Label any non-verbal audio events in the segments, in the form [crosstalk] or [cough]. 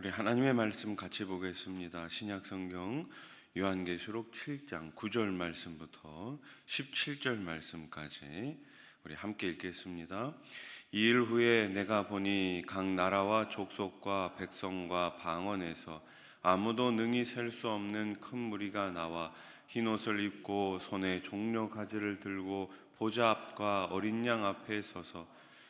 우리 하나님의 말씀 같이 보겠습니다. 신약 성경 요한계시록 7장 9절 말씀부터 17절 말씀까지 우리 함께 읽겠습니다. 이 일 후에 내가 보니 각 나라와 족속과 백성과 방언에서 아무도 능히 셀 수 없는 큰 무리가 나와 흰 옷을 입고 손에 종려 가지를 들고 보좌 앞과 어린 양 앞에 서서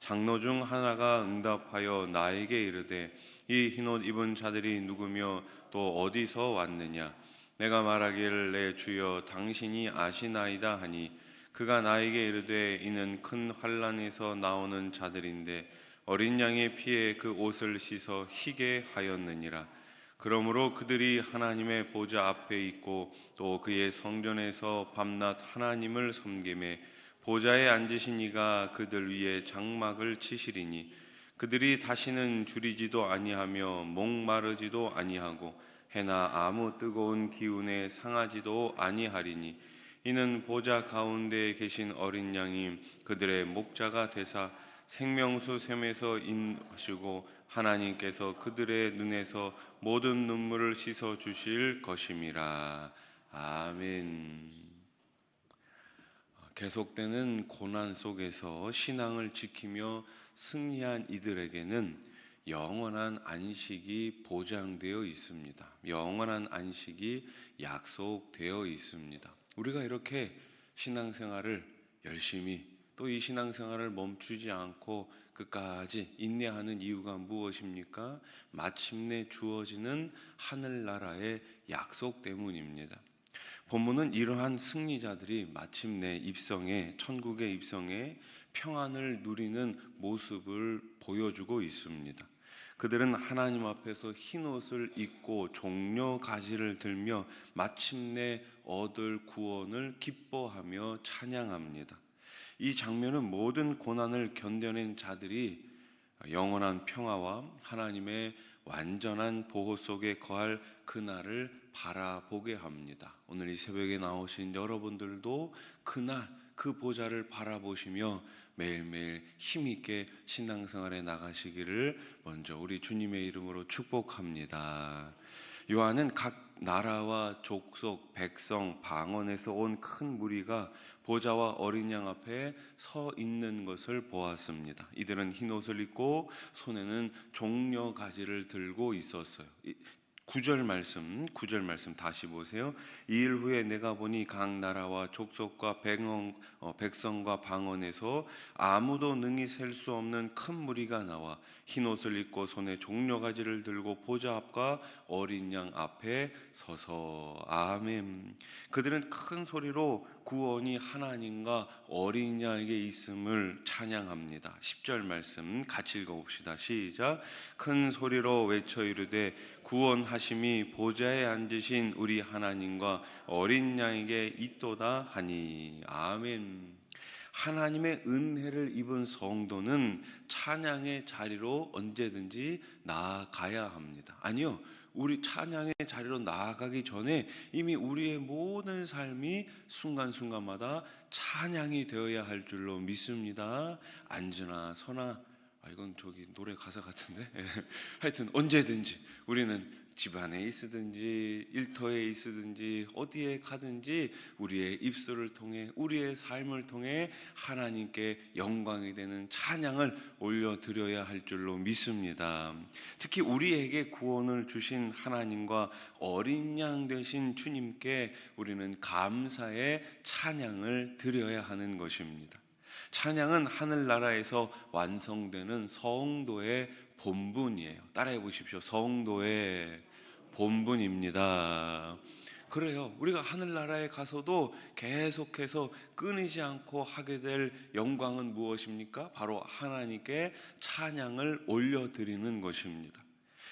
장로 중 하나가 응답하여 나에게 이르되 이 흰옷 입은 자들이 누구며 또 어디서 왔느냐? 내가 말하기를 내 주여 당신이 아시나이다 하니 그가 나에게 이르되 이는 큰 환란에서 나오는 자들인데 어린 양의 피에 그 옷을 씻어 희게 하였느니라. 그러므로 그들이 하나님의 보좌 앞에 있고 또 그의 성전에서 밤낮 하나님을 섬김에 보좌에 앉으신 이가 그들 위에 장막을 치시리니 그들이 다시는 줄이지도 아니하며 목마르지도 아니하고 해나 아무 뜨거운 기운에 상하지도 아니하리니 이는 보좌 가운데 계신 어린 양이 그들의 목자가 되사 생명수 샘에서 인하시고 하나님께서 그들의 눈에서 모든 눈물을 씻어 주실 것임이라 아멘. 계속되는 고난 속에서 신앙을 지키며 승리한 이들에게는 영원한 안식이 보장되어 있습니다. 영원한 안식이 약속되어 있습니다. 우리가 이렇게 신앙생활을 열심히 또 이 신앙생활을 멈추지 않고 끝까지 인내하는 이유가 무엇입니까? 마침내 주어지는 하늘나라의 약속 때문입니다. 본문은 이러한 승리자들이 마침내 입성해 천국의 입성해 평안을 누리는 모습을 보여주고 있습니다. 그들은 하나님 앞에서 흰 옷을 입고 종려 가지를 들며 마침내 얻을 구원을 기뻐하며 찬양합니다. 이 장면은 모든 고난을 견뎌낸 자들이 영원한 평화와 하나님의 완전한 보호 속에 거할 그날을 바라보게 합니다. 오늘 이 새벽에 나오신 여러분들도 그날 그 보좌를 바라보시며 매일매일 힘있게 신앙생활에 나가시기를 먼저 우리 주님의 이름으로 축복합니다. 요한은 각 나라와 족속, 백성, 방언에서 온 큰 무리가 보좌와 어린 양 앞에 서 있는 것을 보았습니다. 이들은 흰 옷을 입고 손에는 종려 가지를 들고 있었어요. 구절 말씀, 구절 말씀 다시 보세요. 이 일 후에 내가 보니 각 나라와 족속과 백성, 어, 백성과 방언에서 아무도 능히 셀 수 없는 큰 무리가 나와 흰 옷을 입고 손에 종려가지를 들고 보좌 앞과 어린 양 앞에 서서 아멘. 그들은 큰 소리로 구원이 하나님과 어린 양에게 있음을 찬양합니다. 10절 말씀 같이 읽어봅시다. 시작. 큰 소리로 외쳐 이르되 구원하심이 보좌에 앉으신 우리 하나님과 어린 양에게 있도다 하니 아멘. 하나님의 은혜를 입은 성도는 찬양의 자리로 언제든지 나아가야 합니다. 아니요. 우리 찬양의 자리로 나아가기 전에 이미 우리의 모든 삶이 순간순간마다 찬양이 되어야 할 줄로 믿습니다. 앉으나 서나 아 이건 저기 노래 가사 같은데 [laughs] 하여튼 언제든지 우리는 집안에 있으든지 일터에 있으든지 어디에 가든지 우리의 입술을 통해 우리의 삶을 통해 하나님께 영광이 되는 찬양을 올려드려야 할 줄로 믿습니다. 특히 우리에게 구원을 주신 하나님과 어린 양 되신 주님께 우리는 감사의 찬양을 드려야 하는 것입니다. 찬양은 하늘나라에서 완성되는 성도의 본분이에요. 따라해 보십시오. 성도의 본분입니다. 그래요. 우리가 하늘나라에 가서도 계속해서 끊이지 않고 하게 될 영광은 무엇입니까? 바로 하나님께 찬양을 올려드리는 것입니다.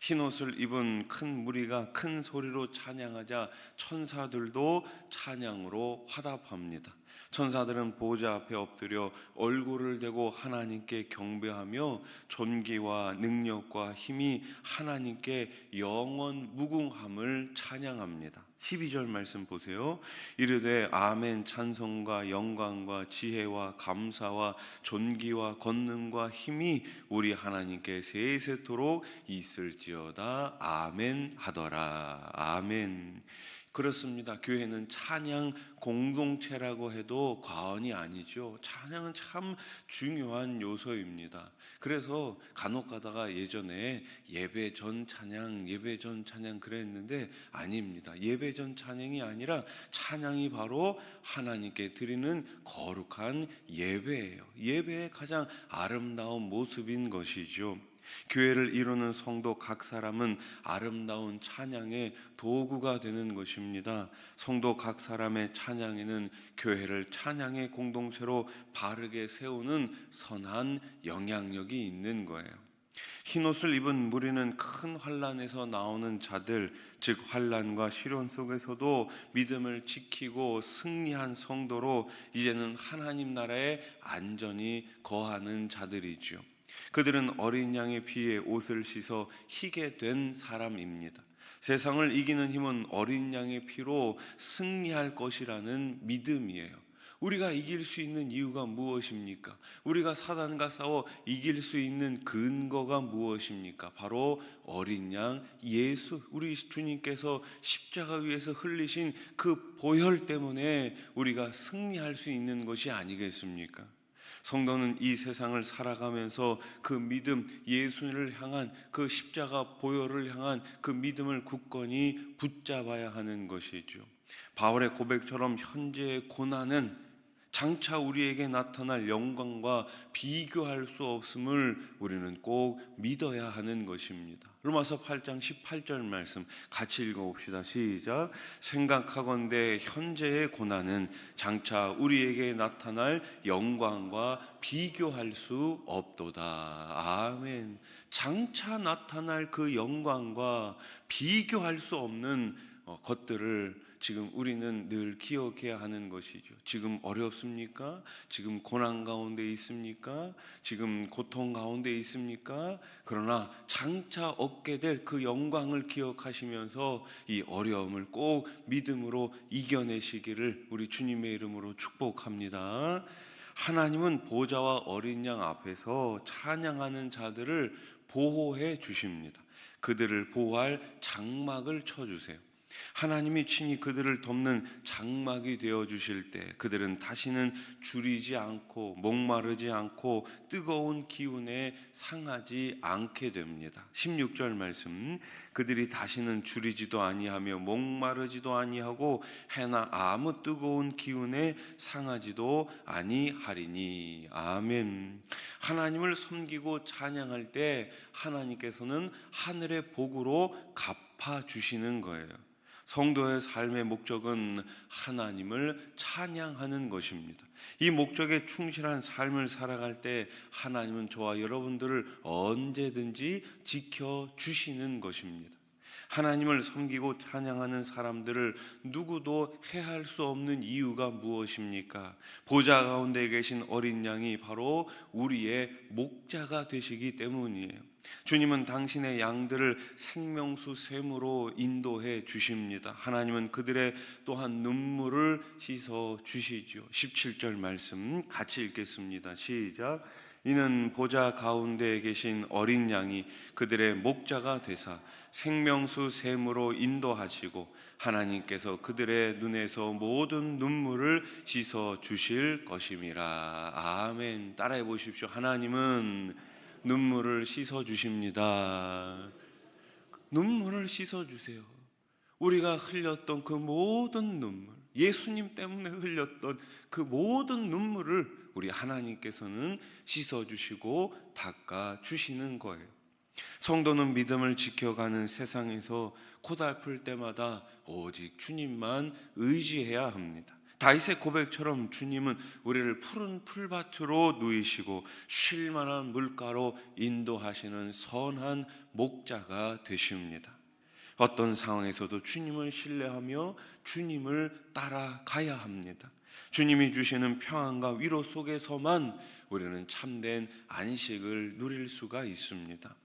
흰 옷을 입은 큰 무리가 큰 소리로 찬양하자 천사들도 찬양으로 화답합니다. 천사들은 보좌 앞에 엎드려 얼굴을 대고 하나님께 경배하며 존귀와 능력과 힘이 하나님께 영원 무궁함을 찬양합니다. 12절 말씀 보세요. 이르되 아멘 찬송과 영광과 지혜와 감사와 존귀와 권능과 힘이 우리 하나님께 세세토록 있을지어다. 아멘 하더라. 아멘. 그렇습니다. 교회는 찬양 공동체라고 해도 과언이 아니죠. 찬양은 참 중요한 요소입니다. 그래서 간혹 가다가 예전에 예배 전 찬양, 예배 전 찬양 그랬는데 아닙니다. 예배 전 찬양이 아니라 찬양이 바로 하나님께 드리는 거룩한 예배예요. 예배의 가장 아름다운 모습인 것이죠. 교회를 이루는 성도 각 사람은 아름다운 찬양의 도구가 되는 것입니다. 성도 각 사람의 찬양에는 교회를 찬양의 공동체로 바르게 세우는 선한 영향력이 있는 거예요. 흰 옷을 입은 무리는 큰 환란에서 나오는 자들, 즉 환란과 시련 속에서도 믿음을 지키고 승리한 성도로 이제는 하나님 나라에 안전히 거하는 자들이지요. 그들은 어린 양의 피에 옷을 씻어 희게 된 사람입니다. 세상을 이기는 힘은 어린 양의 피로 승리할 것이라는 믿음이에요. 우리가 이길 수 있는 이유가 무엇입니까? 우리가 사단과 싸워 이길 수 있는 근거가 무엇입니까? 바로 어린 양 예수 우리 주님께서 십자가 위에서 흘리신 그 보혈 때문에 우리가 승리할 수 있는 것이 아니겠습니까? 성도는 이 세상을 살아가면서 그 믿음 예수를 향한 그 십자가 보혈을 향한 그 믿음을 굳건히 붙잡아야 하는 것이죠. 바울의 고백처럼 현재의 고난은 장차 우리에게 나타날 영광과 비교할 수 없음을 우리는 꼭 믿어야 하는 것입니다. 로마서 8장 18절 말씀 같이 읽어봅시다. 시작. 생각하건대 현재의 고난은 장차 우리에게 나타날 영광과 비교할 수 없도다. 아멘. 장차 나타날 그 영광과 비교할 수 없는 어, 것들을 지금 우리는 늘 기억해야 하는 것이죠. 지금 어렵습니까? 지금 고난 가운데 있습니까? 지금 고통 가운데 있습니까? 그러나 장차 얻게 될 그 영광을 기억하시면서 이 어려움을 꼭 믿음으로 이겨내시기를 우리 주님의 이름으로 축복합니다. 하나님은 보좌와 어린 양 앞에서 찬양하는 자들을 보호해 주십니다. 그들을 보호할 장막을 쳐 주세요. 하나님이 친히 그들을 덮는 장막이 되어 주실 때 그들은 다시는 줄이지 않고 목마르지 않고 뜨거운 기운에 상하지 않게 됩니다. 16절 말씀 그들이 다시는 줄이지도 아니하며 목마르지도 아니하고 해나 아무 뜨거운 기운에 상하지도 아니하리니 아멘. 하나님을 섬기고 찬양할 때 하나님께서는 하늘의 복으로 갚아 주시는 거예요. 성도의 삶의 목적은 하나님을 찬양하는 것입니다. 이 목적에 충실한 삶을 살아갈 때 하나님은 저와 여러분들을 언제든지 지켜 주시는 것입니다. 하나님을 섬기고 찬양하는 사람들을 누구도 해할 수 없는 이유가 무엇입니까? 보좌 가운데 계신 어린 양이 바로 우리의 목자가 되시기 때문이에요. 주님은 당신의 양들을 생명수 샘으로 인도해 주십니다. 하나님은 그들의 또한 눈물을 씻어 주시죠. 17절 말씀 같이 읽겠습니다. 시작. 이는 보좌 가운데 계신 어린 양이 그들의 목자가 되사 생명수 샘으로 인도하시고 하나님께서 그들의 눈에서 모든 눈물을 씻어 주실 것임이라. 아멘. 따라해 보십시오. 하나님은 눈물을 씻어 주십니다. 눈물을 씻어 주세요. 우리가 흘렸던 그 모든 눈물, 예수님 때문에 흘렸던 그 모든 눈물을 우리 하나님께서는 씻어 주시고 닦아 주시는 거예요. 성도는 믿음을 지켜가는 세상에서 고달플 때마다 오직 주님만 의지해야 합니다. 다윗의 고백처럼 주님은 우리를 푸른 풀밭으로 누이시고 쉴 만한 물가로 인도하시는 선한 목자가 되십니다. 어떤 상황에서도 주님을 신뢰하며 주님을 따라가야 합니다. 주님이 주시는 평안과 위로 속에서만 우리는 참된 안식을 누릴 수가 있습니다.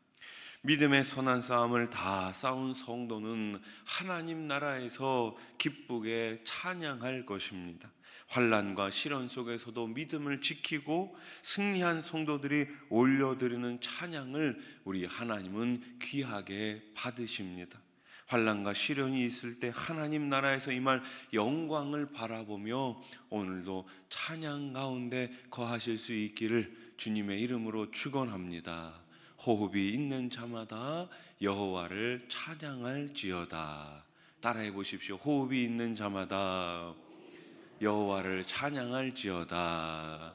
믿음의 선한 싸움을 다 싸운 성도는 하나님 나라에서 기쁘게 찬양할 것입니다. 환란과 시련 속에서도 믿음을 지키고 승리한 성도들이 올려드리는 찬양을 우리 하나님은 귀하게 받으십니다. 환란과 시련이 있을 때 하나님 나라에서 임할 영광을 바라보며 오늘도 찬양 가운데 거하실 수 있기를 주님의 이름으로 축원합니다. 호흡이 있는 자마다 여호와를 찬양할지어다. 따라해 보십시오. 호흡이 있는 자마다 여호와를 찬양할지어다.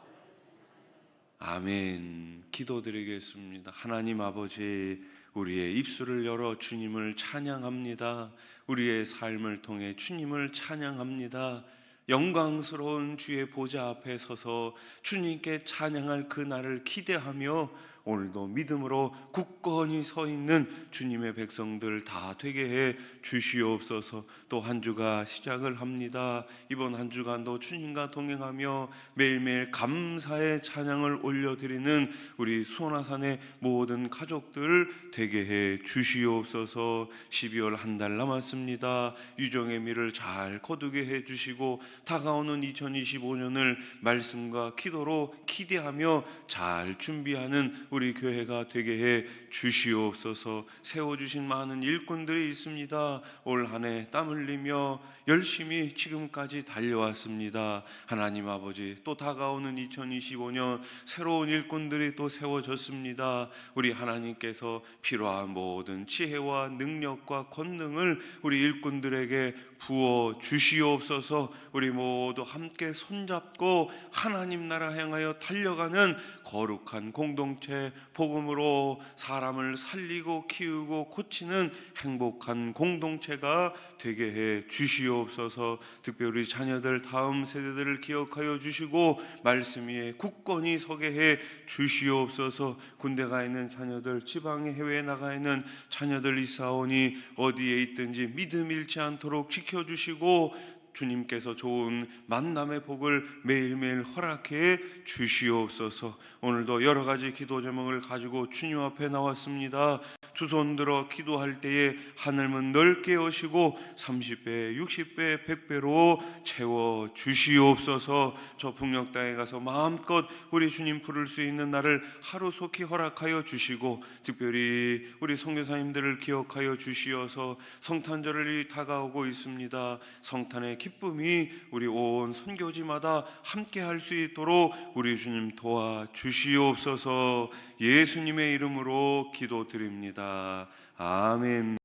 아멘. 기도드리겠습니다. 하나님 아버지 우리의 입술을 열어 주님을 찬양합니다. 우리의 삶을 통해 주님을 찬양합니다. 영광스러운 주의 보좌 앞에 서서 주님께 찬양할 그 날을 기대하며 오늘도 믿음으로 굳건히 서 있는 주님의 백성들 다 되게 해 주시옵소서. 또 한 주가 시작을 합니다. 이번 한 주간도 주님과 동행하며 매일매일 감사의 찬양을 올려드리는 우리 수원화산의 모든 가족들 되게 해 주시옵소서. 12월 한 달 남았습니다. 유정의 미를 잘 거두게 해 주시고 다가오는 2025년을 말씀과 기도로 기대하며 잘 준비하는 우리 교회가 되게 해 주시옵소서. 세워 주신 많은 일꾼들이 있습니다. 올 한 해 땀 흘리며 열심히 지금까지 달려왔습니다. 하나님 아버지 또 다가오는 2025년 새로운 일꾼들이 또 세워졌습니다. 우리 하나님께서 필요한 모든 지혜와 능력과 권능을 우리 일꾼들에게 부어 주시옵소서. 우리 모두 함께 손잡고 하나님 나라 향하여 달려가는 거룩한 공동체 복음으로 사람을 살리고 키우고 고치는 행복한 공동체가 되게 해 주시옵소서. 특별히 자녀들 다음 세대들을 기억하여 주시고 말씀 위에 굳건히 서게 해 주시옵소서. 군대 가 있는 자녀들, 지방에 해외에 나가 있는 자녀들 있사오니 어디에 있든지 믿음 잃지 않도록 지켜 주시고 주님께서 좋은 만남의 복을 매일매일 허락해 주시옵소서. 오늘도 여러 가지 기도 제목을 가지고 주님 앞에 나왔습니다. 두 손 들어 기도할 때에 하늘문 넓게 여시고 30배, 60배, 100배로 채워 주시옵소서. 저 북녘 땅에 가서 마음껏 우리 주님 부를 수 있는 날을 하루속히 허락하여 주시고 특별히 우리 선교사님들을 기억하여 주시어서 성탄절이 다가오고 있습니다. 성탄의 기쁨이 우리 온 선교지마다 함께 할 수 있도록 우리 주님 도와 주시옵소서. 예수님의 이름으로 기도드립니다. 아멘.